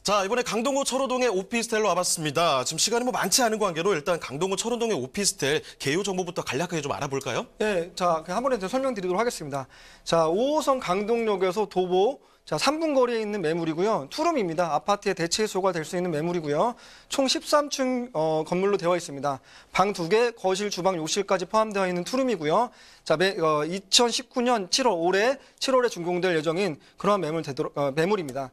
자, 이번에 강동구 철호동의 오피스텔로 와봤습니다. 지금 시간이 뭐 많지 않은 관계로 일단 강동구 철호동의 오피스텔 개요 정보부터 간략하게 좀 알아볼까요? 네, 자, 그냥 한 번에 더 설명드리도록 하겠습니다. 자, 5호선 강동역에서 도보, 자, 3분 거리에 있는 매물이고요. 투룸입니다. 아파트의 대체 소가 될 수 있는 매물이고요. 총 13층 어, 건물로 되어 있습니다. 방두 개, 거실, 주방, 욕실까지 포함되어 있는 투룸이고요. 자, 매, 어, 2019년 7월 올해 7월에 준공될 예정인 그러한 매물 되도록, 어, 매물입니다.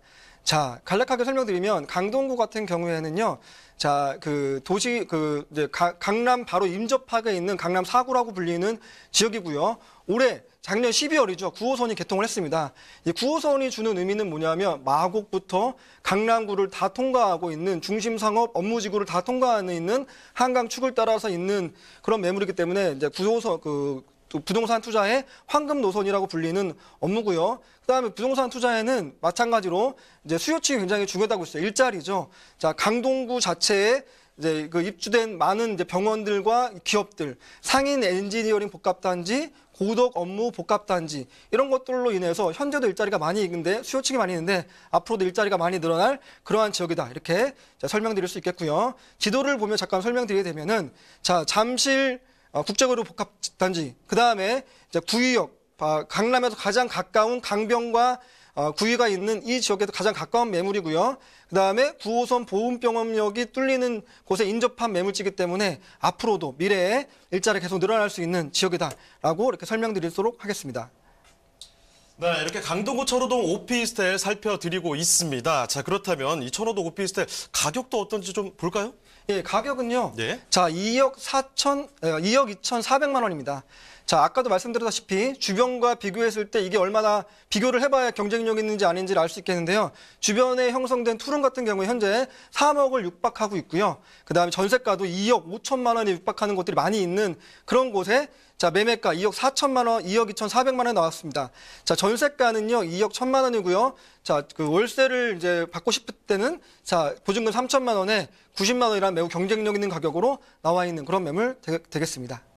자, 간략하게 설명드리면 강동구 같은 경우에는요. 자, 그 도시 그 이제 가- 강남 바로 임접하게 있는 강남 4구라고 불리는 지역이고요. 올해 작년 12월이죠. 9호선이 개통을 했습니다. 이 9호선이 주는 의미는 뭐냐면 마곡부터 강남구를 다 통과하고 있는 중심 상업 업무지구를 다 통과하는 있는 한강 축을 따라서 있는 그런 매물이기 때문에 이제 9호선 그또 부동산 투자의 황금 노선이라고 불리는 업무고요. 그다음에 부동산 투자에는 마찬가지로 이제 수요층이 굉장히 중요하다고 있어요. 일자리죠. 자, 강동구 자체에 이제 그 입주된 많은 이제 병원들과 기업들, 상인 엔지니어링 복합단지, 고덕 업무 복합단지 이런 것들로 인해서 현재도 일자리가 많이 있는데 수요층이 많이 있는데 앞으로도 일자리가 많이 늘어날 그러한 지역이다 이렇게 자, 설명드릴 수 있겠고요. 지도를 보면 잠깐 설명드리게 되면은 자 잠실 어, 국제거리 복합단지 그 다음에 구의역 아, 강남에서 가장 가까운 강변과 어, 구의가 있는 이 지역에서 가장 가까운 매물이고요. 그 다음에 9호선 보훈병원역이 뚫리는 곳에 인접한 매물지기 때문에 앞으로도 미래에 일자리 계속 늘어날 수 있는 지역이다라고 이렇게 설명드리도록 하겠습니다. 네, 이렇게 강동구 철호동 오피스텔 살펴드리고 있습니다. 자, 그렇다면 이 철호동 오피스텔 가격도 어떤지 좀 볼까요? 예, 가격은요. 네. 자, 2억 4천, 에, 2억 2,400만 원입니다. 자, 아까도 말씀드렸다시피 주변과 비교했을 때 이게 얼마나 비교를 해봐야 경쟁력 있는지 아닌지를 알 수 있겠는데요. 주변에 형성된 투룸 같은 경우에 현재 3억을 육박하고 있고요. 그 다음에 전세가도 2억 5천만 원이 육박하는 곳들이 많이 있는 그런 곳에 자, 매매가 2억 4천만 원, 2억 2,400만 원 나왔습니다. 자, 전세가는요, 2억 1천만 원이고요. 자, 그 월세를 이제 받고 싶을 때는 자, 보증금 3천만 원에 90만 원이라는 매우 경쟁력 있는 가격으로 나와 있는 그런 매물 되, 되겠습니다.